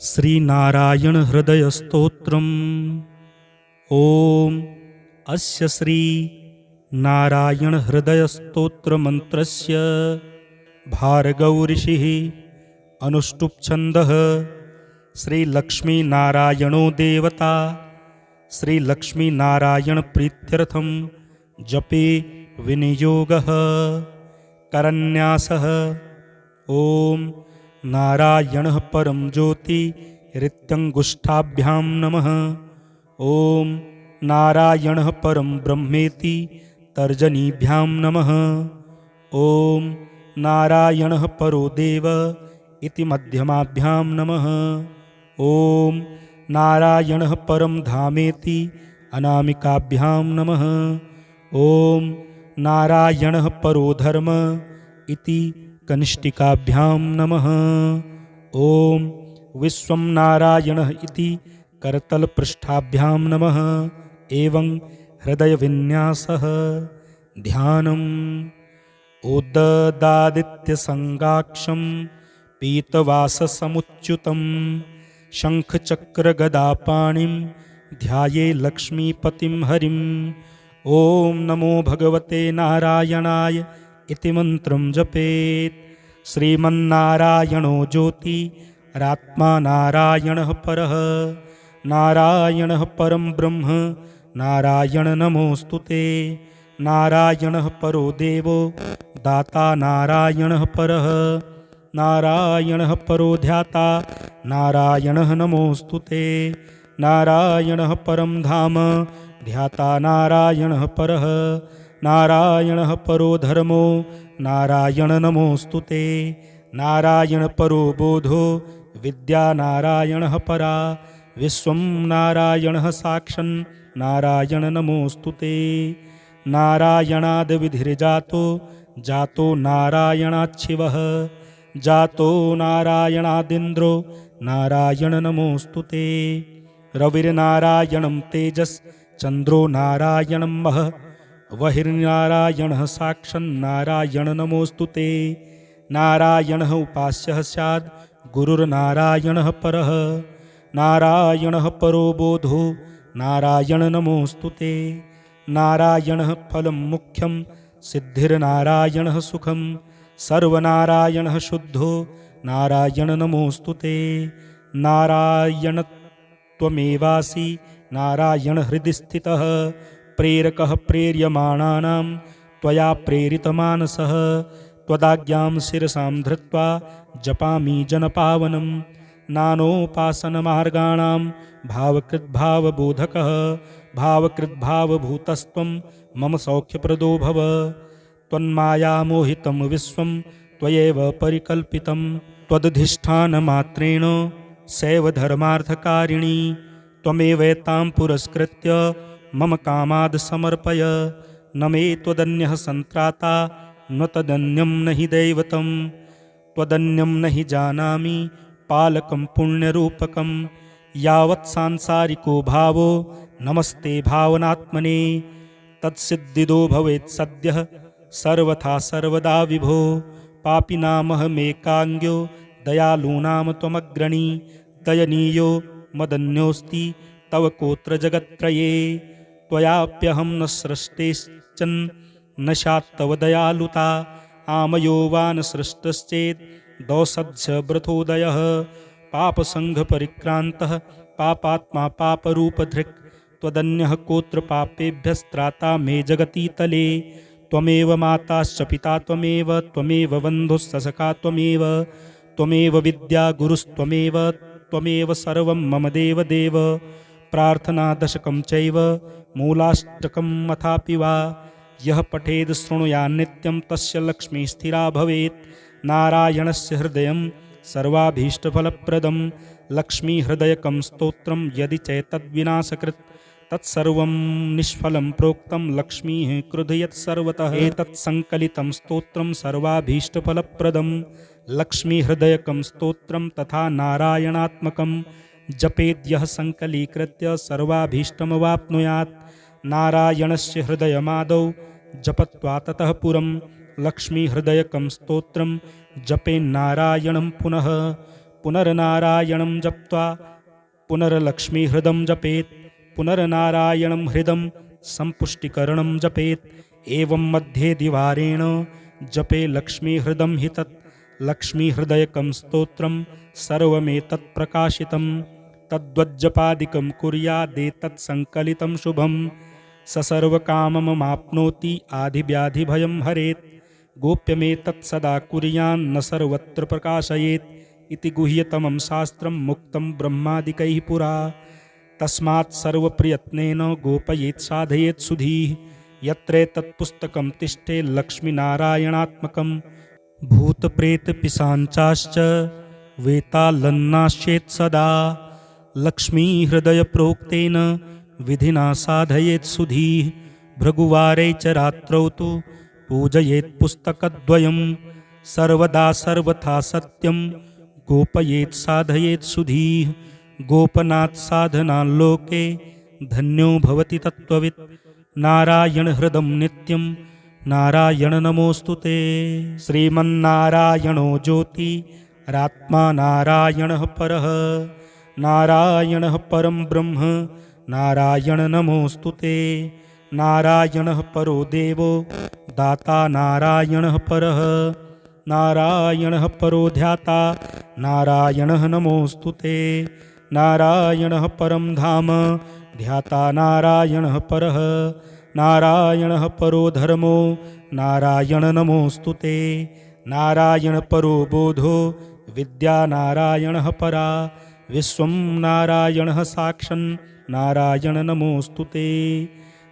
श्रीनारायणहृदयस्तोत्रम्। ॐ अस्य श्रीनारायणहृदयस्तोत्रमन्त्रस्य भार्गौऋषिः अनुष्टुप्छन्दः। श्रीलक्ष्मीनारायणो देवता। श्रीलक्ष्मीनारायणप्रीत्यर्थं जपे विनियोगः। करन्यासः। ॐ नारायणः परं ज्योतिरित्यङ्गुष्ठाभ्यां नमः। ॐ नारायणः परं ब्रह्मेति तर्जनीभ्यां नमः। ॐ नारायणः परो देव इति मध्यमाभ्यां नमः। ॐ नारायणः परं धामेति अनामिकाभ्यां नमः। ॐ नारायणः परो धर्म इति कनिष्ठिकाभ्यां नमः। ॐ विश्वं नारायणः इति करतलपृष्ठाभ्यां नमः। एवं हृदयविन्यासः। ध्यानम्। उददादित्यसङ्गाक्षं पीतवाससमुच्युतं शङ्खचक्रगदापाणिं ध्याये लक्ष्मीपतिं हरिम्। ॐ नमो भगवते नारायणाय इति मन्त्रं जपेत्। श्रीमन्नारायणो ज्योतिरात्मा नारायणः परः। नारायणः परं ब्रह्म नारायण नमोऽस्तु ते। नारायणः परो देवो दाता नारायणः परः। नारायणः परो ध्याता नारायणः नमोऽस्तु ते। नारायणः परं धाम ध्याता नारायणः परः नारायणः परो धर्मो नारायण नमोऽस्तु ते। नारायणपरो बोधो विद्या नारायणः परा। विश्वं नारायणः साक्षन् नारायण नमोऽस्तु ते। नारायणाद्विधिर्जातो जातो नारायणाच्छिवः। जातो नारायणादिन्द्रो नारायण नमोऽस्तु ते। रविर्नारायणं तेजश्चन्द्रो नारायणं वः वहिर्नारायणः साक्षन्नारायण नमोऽस्तु ते। नारायणः उपास्यः स्याद् गुरुर्नारायणः परः। नारायणः परो बोधो नारायण नमोऽस्तु ते। नारायणः फलं मुख्यं सिद्धिर्नारायणः सुखं सर्वनारायणः शुद्धो नारायण नमोऽस्तु ते। नारायणत्वमेवासि नारायणहृदि स्थितः प्रेरकः प्रेर्यमाणानां त्वया प्रेरितमानसः त्वदाज्ञां शिरसां धृत्वा जपामि जनपावनं। नानोपासनमार्गाणां भावकृद्भावबोधकः भावकृद्भावभूतस्त्वं मम सौख्यप्रदो भव। त्वन्मायामोहितं विश्वं त्वयैव परिकल्पितं त्वदधिष्ठानमात्रेण सैव धर्मार्थकारिणी त्वमेवैतां पुरस्कृत्य मम कामाद् समर्पय। न मे त्वदन्यः सन्त्राता न तदन्यं न हि दैवतं त्वदन्यं न हि जानामि पालकं पुण्यरूपकं यावत् सांसारिको भावो नमस्ते भावनात्मने। तत्सिद्धिदो भवेत् सद्यः सर्वथा सर्वदा विभो। पापिनामहमेकाङ्ग्यो दयालूनां त्वमग्रणी। दयनीयो मदन्योऽस्ति तव कोत्र जगत्त्रये त्वयाप्यहं न सृष्टेश्चन्, न स्यात्तव दयालुता, आमयो वा न सृष्टश्चेत् दौसध्य पापसङ्घपरिक्रान्तः, पापात्मा पापरूपधृक्, त्वदन्यः कोत्र पापेभ्यस्त्राता मे जगतीतले, त्वमेव माताश्च पिता त्वमेव त्वमेव बन्धुस्सखा त्वमेव त्वमेव विद्या गुरुस्त्वमेव त्वमेव सर्वं मम देवदेव प्रार्थनादशकं चैव मूलाष्टकं अथापि वा। यः पठेद् शृणुयान्नित्यं तस्य लक्ष्मी स्थिरा भवेत्। नारायणस्य हृदयं सर्वाभीष्टफलप्रदं। लक्ष्मीहृदयकं स्तोत्रं यदि चैतद्विनाशकृत्। तत्सर्वं निष्फलं प्रोक्तं लक्ष्मीः क्रुधयत् सर्वतः। एतत् सङ्कलितं स्तोत्रं सर्वाभीष्टफलप्रदं। लक्ष्मीहृदयकं स्तोत्रं तथा नारायणात्मकं जपेद्यः सङ्कलीकृत्य सर्वाभीष्टमवाप्नुयात्। नारायणस्य हृदयमादौ जपत्वा ततः पुरं लक्ष्मीहृदयकं स्तोत्रं जपेन्नारायणं पुनः। पुनर्नारायणं जप्त्वा पुनर्लक्ष्मीहृदं जपेत्। पुनर्नारायणं हृदं सम्पुष्टिकरणं जपेत्। एवं मध्ये द्विवारेण जपे लक्ष्मीहृदं हि तत्। लक्ष्मीहृदयकं स्तोत्रं सर्वमेतत् प्रकाशितं तद्वज्जपादिकं कुर्यादेतत् सङ्कलितं शुभं स सर्वकामममाप्नोति आधिव्याधिभयं हरेत्। गोप्यमेतत् सदा कुर्यान्न सर्वत्र प्रकाशयेत् इति गुह्यतमं शास्त्रं मुक्तं ब्रह्मादिकैः पुरा। तस्मात् सर्वप्रयत्नेन गोपयेत् साधयेत् सुधीः। यत्रेतत्पुस्तकं तिष्ठे लक्ष्मीनारायणात्मकं भूतप्रेतपिशाञ्चाश्च वेतालन्नाश्चेत् सदा। लक्ष्मीहृदयप्रोक्तेन विधिना साधयेत् सुधीः। भृगुवारे च रात्रौ तु पूजयेत् पुस्तकद्वयं। सर्वदा सर्वथा सत्यं गोपयेत् साधयेत् सुधीः। गोपनात् साधनाल्लोके धन्यो भवति तत्त्ववित्। नारायणहृदं नित्यं नारायण नमोऽस्तु ते। श्रीमन्नारायणो ज्योतिरात्मा नारायणः परः नारायणः परं ब्रह्म। नारायण नमोऽस्तु ते। नारायणः परो देवो। दाता नारायणः परः। नारायणः परो ध्याता। नारायणः नमोऽस्तु ते। नारायणः परं धाम। ध्याता नारायणः परः। नारायणः परो धर्मो। नारायण नमोऽस्तु ते। नारायणपरो बोधो। विद्या नारायणः परा विश्वं नारायणः साक्षन् नारायण नमोऽस्तु ते।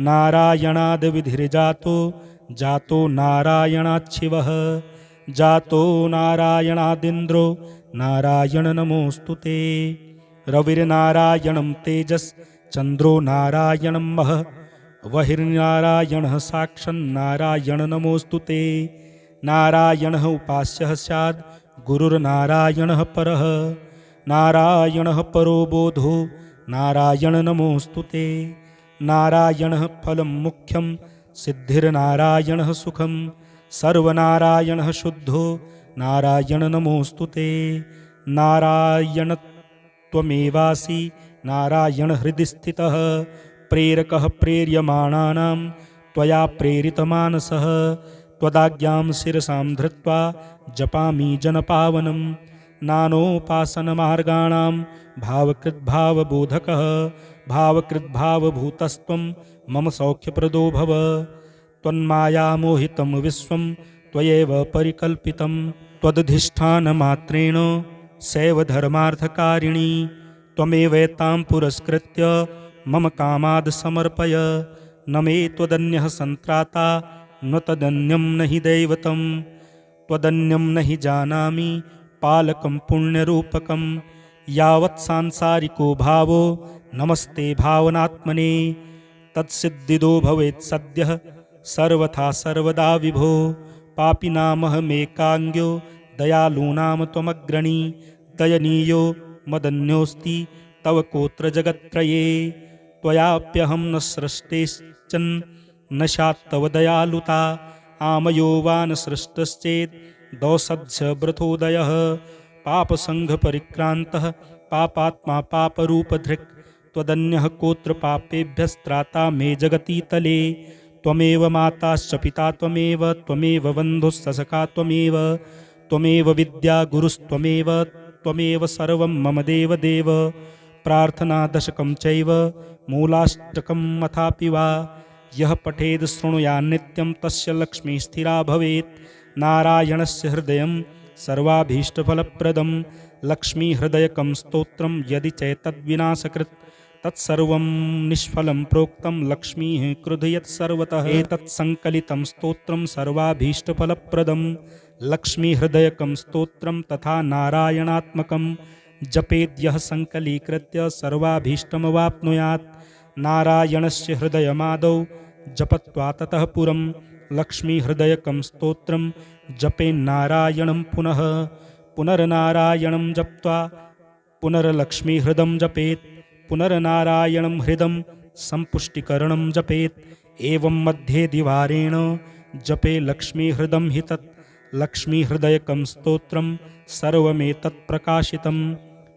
नारायणाद्विधिर्जातो जातो नारायणाच्छिवः। जातो नारायणादिन्द्रो नारायण नमोऽस्तु ते। रविर्नारायणं तेजश्चन्द्रो नारायणं मह। वहिर्नारायणः साक्षन्नारायण नमोऽस्तु ते। नारायणः उपास्यः स्याद् गुरुर्नारायणः परः नारायणः परो बोधो। नारायण नमोऽस्तु ते। नारायणः फलं मुख्यं। सिद्धिर्नारायणः सुखं। सर्वनारायणः शुद्धो। नारायण नमोऽस्तु ते। नारायणत्वमेवासि। नारायणहृदि स्थितः। प्रेरकः प्रेर्यमाणानां। त्वया प्रेरितमानसः। त्वदाज्ञां शिरसां धृत्वा जपामि जनपावनं नानोपासनमार्गाणां भावकृद्भावबोधकः भावकृद्भावभूतस्त्वं मम सौख्यप्रदो भव। त्वन्मायामोहितं विश्वं त्वयैव परिकल्पितं त्वदधिष्ठानमात्रेण सैव धर्मार्थकारिणी त्वमेवैतां पुरस्कृत्य मम कामाद् समर्पय न मे त्वदन्यः सन्त्राता न तदन्यं न हि दैवतं त्वदन्यं न हि जानामि पालकं पुण्यरूपकं यावत् सांसारिको भावो नमस्ते भावनात्मने तत्सिद्धिदो भवेत् सद्यः सर्वथा सर्वदा विभो पापिनामहमेकाङ्ग्यो दयालूनां त्वमग्रणी दयनीयो मदन्योऽस्ति तव कोत्र जगत्त्रये त्वयाप्यहं न सृष्टेश्चन् न स्यात्तव दयालुता आमयो वा न सृष्टश्चेत् दौसध्य व्रथोदयः पापसङ्घपरिक्रान्तः, पापात्मा पापरूपधृक्, त्वदन्यः कोत्र पापेभ्यस्त्राता मे जगतीतले। त्वमेव माताश्च पिता त्वमेव त्वमेव बन्धुस्सखा त्वमेव त्वमेव विद्या गुरुस्त्वमेव त्वमेव सर्वं मम देवदेव। प्रार्थनादशकं चैव मूलाष्टकम् अथापि वा। यः पठेद् शृणुयान् नित्यं तस्य लक्ष्मीः स्थिरा भवेत्। नारायणस्य हृदयं सर्वाभीष्टफलप्रदं लक्ष्मीहृदयकं स्तोत्रं यदि चैतद्विनाशकृत् तत्सर्वं निष्फलं प्रोक्तं लक्ष्मीः क्रुधयत् सर्वतः। एतत् सङ्कलितं स्तोत्रं सर्वाभीष्टफलप्रदं लक्ष्मीहृदयकं स्तोत्रं तथा नारायणात्मकं जपेद्यः सङ्कलीकृत्य सर्वाभीष्टमवाप्नुयात्। नारायणस्य हृदयमादौ जपत्वा ततः पुरं लक्ष्मीहृदयकं स्तोत्रं जपेन्नारायणं पुनः। पुनर्नारायणं जप्त्वा पुनर्लक्ष्मीहृदं जपेत्। पुनर्नारायणं हृदं सम्पुष्टिकरणं जपेत्। एवं मध्ये द्विवारेण जपे लक्ष्मीहृदं हि तत्। लक्ष्मीहृदयकं स्तोत्रं सर्वमेतत्प्रकाशितं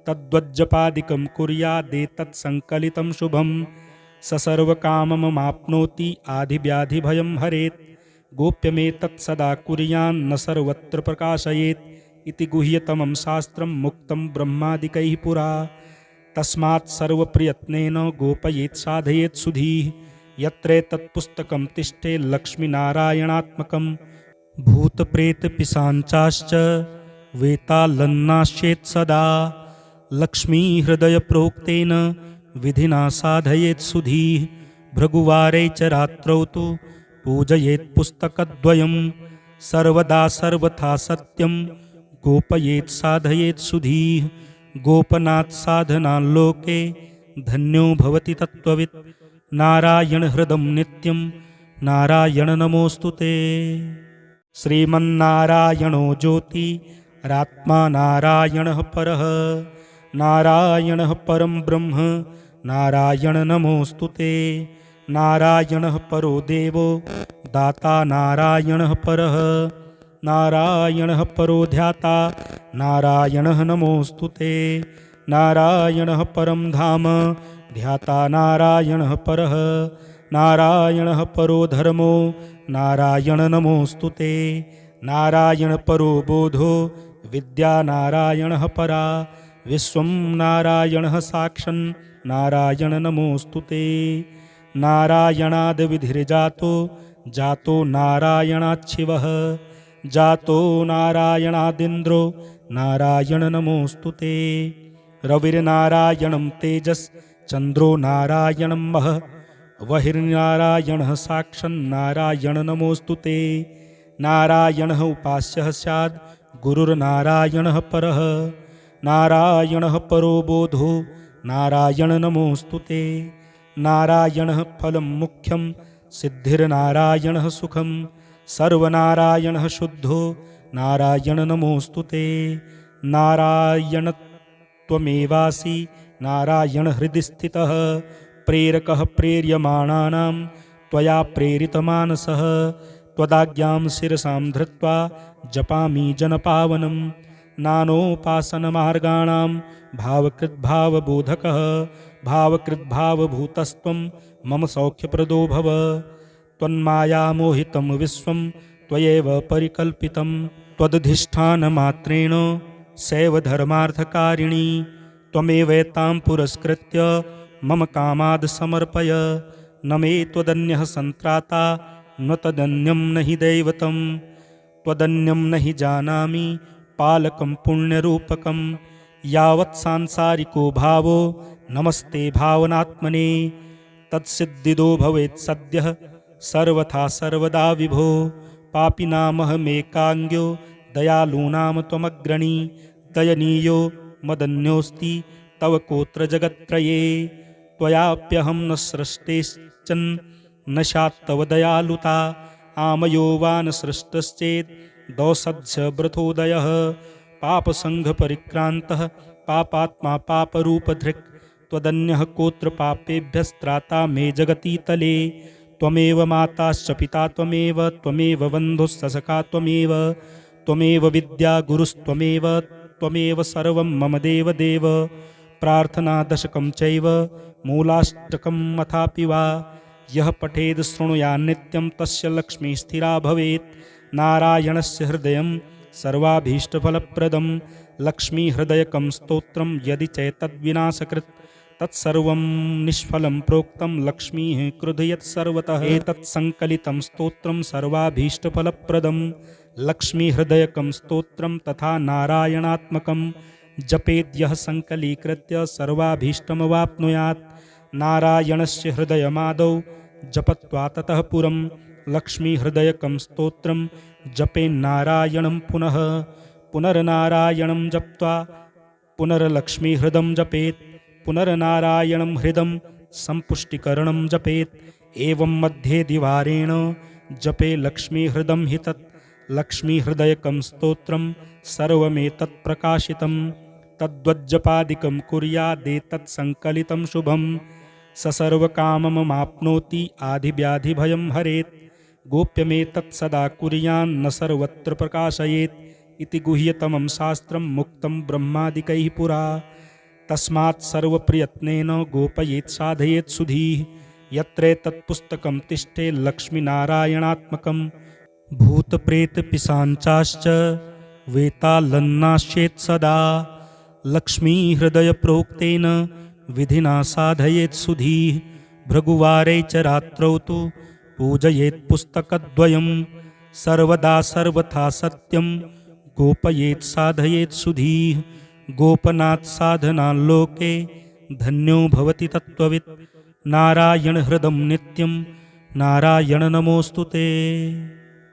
तद्वज्जपादिकं कुर्यादेतत् सङ्कलितं शुभं स सर्वकामममाप्नोति आधिव्याधिभयं हरेत् गोप्यमेतत् सदा कुर्यान्न सर्वत्र प्रकाशयेत् इति गुह्यतमं शास्त्रं मुक्तं ब्रह्मादिकैः पुरा। तस्मात् सर्वप्रयत्नेन गोपयेत् साधयेत् सुधीः। यत्रेतत्पुस्तकं तिष्ठे लक्ष्मीनारायणात्मकं। भूतप्रेतपिशाञ्चाश्च वेतालन्नाश्चेत् सदा। लक्ष्मीहृदयप्रोक्तेन विधिना साधयेत् सुधीः। भृगुवारे च रात्रौ तु पूजयेत् पुस्तकद्वयं सर्वदा सर्वथा सत्यं गोपयेत् साधयेत् सुधीः गोपनात् साधनाल्लोके धन्यो भवति तत्त्ववित् नारायणहृदं नित्यं नारायण नमोऽस्तु ते। श्रीमन्नारायणो ज्योतिरात्मा नारायणः परः नारायणः परं ब्रह्म नारायण नमोऽस्तु ते नारायणः परो देवो दाता नारायणः परः। नारायणः परो ध्याता नारायणः नमोऽस्तु ते। नारायणः परं धाम ध्याता नारायणः परः। नारायणः परो धर्मो नारायण नमोऽस्तु ते। नारायणपरो बोधो विद्या नारायणः परा। विश्वं नारायणः साक्षन् नारायण नमोऽस्तु ते नारायणाद्विधिर्जातो जातो नारायणाच्छिवः। जातो नारायणादिन्द्रो नारायण नमोऽस्तु ते। रविर्नारायणं तेजश्चन्द्रो नारायणं मह। वहिर्नारायणः साक्षन्नारायण नमोऽस्तु ते। नारायणः उपास्यः स्याद् गुरुर्नारायणः परः। नारायणः परो बोधो नारायण नमोऽस्तु ते नारायणः फलं मुख्यं सिद्धिर्नारायणः सुखं सर्वनारायणः शुद्धो नारायण नमोऽस्तु ते। नारायणत्वमेवासि नारायणहृदि स्थितः। प्रेरकः प्रेर्यमाणानां त्वया प्रेरितमानसः। त्वदाज्ञां शिरसां धृत्वा जपामि जनपावनं नानोपासनमार्गाणां भावकृद्भावबोधकः भावकृद्भावभूतस्त्वं मम सौख्यप्रदो भव। त्वन्मायामोहितं विश्वं त्वयैव परिकल्पितं। त्वदधिष्ठानमात्रेण सैव धर्मार्थकारिणी त्वमेवैतां पुरस्कृत्य मम कामाद् समर्पय न मे त्वदन्यः सन्त्राता न तदन्यं न हि दैवतं। त्वदन्यं न हि जानामि पालकं पुण्यरूपकं यावत् सांसारिको भावो नमस्ते भावनात्मने। तत्सिद्धिदो भवेत् सद्यः सर्वथा सर्वदा विभो। पापिनामहमेकाङ्ग्यो दयालूनां त्वमग्रणी दयनीयो मदन्योऽस्ति तव कोत्र जगत्त्रये त्वयाप्यहं न सृष्टेश्चन् न स्यात्तव दयालुता आमयो वा न सृष्टश्चेत् दौसध्य व्रथोदयः पापसङ्घपरिक्रान्तः, पापात्मा पापरूपधृक्। त्वदन्यः कोत्र पापेभ्यस्त्राता मे जगतीतले। त्वमेव माताश्च पिता त्वमेव त्वमेव बन्धुस्सखा त्वमेव। त्वमेव विद्या गुरुस्त्वमेव त्वमेव सर्वं मम देवदेव। प्रार्थनादशकं चैव, मूलाष्टकं अथापि वा। यः पठेद् शृणुयान्नित्यं तस्य लक्ष्मीः स्थिरा भवेत्। नारायणस्य हृदयं सर्वाभीष्टफलप्रदं लक्ष्मीहृदयकं स्तोत्रं यदि चैतद्विनाशकृत् तत्सर्वं निष्फलं प्रोक्तं लक्ष्मीः क्रुधयत् सर्वतः। एतत् सङ्कलितं स्तोत्रं सर्वाभीष्टफलप्रदं लक्ष्मीहृदयकं स्तोत्रं तथा नारायणात्मकं जपेद्यः सङ्कलीकृत्य सर्वाभीष्टमवाप्नुयात्। नारायणस्य हृदयमादौ जपत्वा ततः पुरं लक्ष्मीहृदयकं स्तोत्रं जपेन्नारायणं पुनः। पुनर्नारायणं जप्त्वा पुनर्लक्ष्मीहृदं जपेत्। पुनर्नारायणं हृदं सम्पुष्टिकरणं जपेत्। एवं मध्ये द्विवारेण जपे लक्ष्मीहृदं हि तत्। लक्ष्मीहृदयकं स्तोत्रं सर्वमेतत् प्रकाशितं। तद्वज्जपादिकं कुर्यादेतत् सङ्कलितं शुभं। स सर्वकामममाप्नोति आधिव्याधिभयं हरेत् गोप्यमेतत् सदा कुर्यान्न सर्वत्र प्रकाशयेत् इति गुह्यतमं शास्त्रं मुक्तं ब्रह्मादिकैः पुरा। तस्मात् सर्वप्रयत्नेन गोपयेत् साधयेत् सुधीः। यत्रेतत्पुस्तकं तिष्ठे लक्ष्मीनारायणात्मकं भूतप्रेतपिशाञ्चाश्च वेतालन्नाश्येत् सदा। लक्ष्मीहृदयप्रोक्तेन विधिना साधयेत् सुधीः। भृगुवारे च रात्रौ तु पूजयेत् पुस्तकद्वयं सर्वदा सर्वथा सत्यं गोपयेत् साधयेत् सुधीः गोपनात् साधनाल्लोके धन्यो भवति तत्त्ववित्। नारायणहृदं नित्यं नारायण नमोऽस्तु ते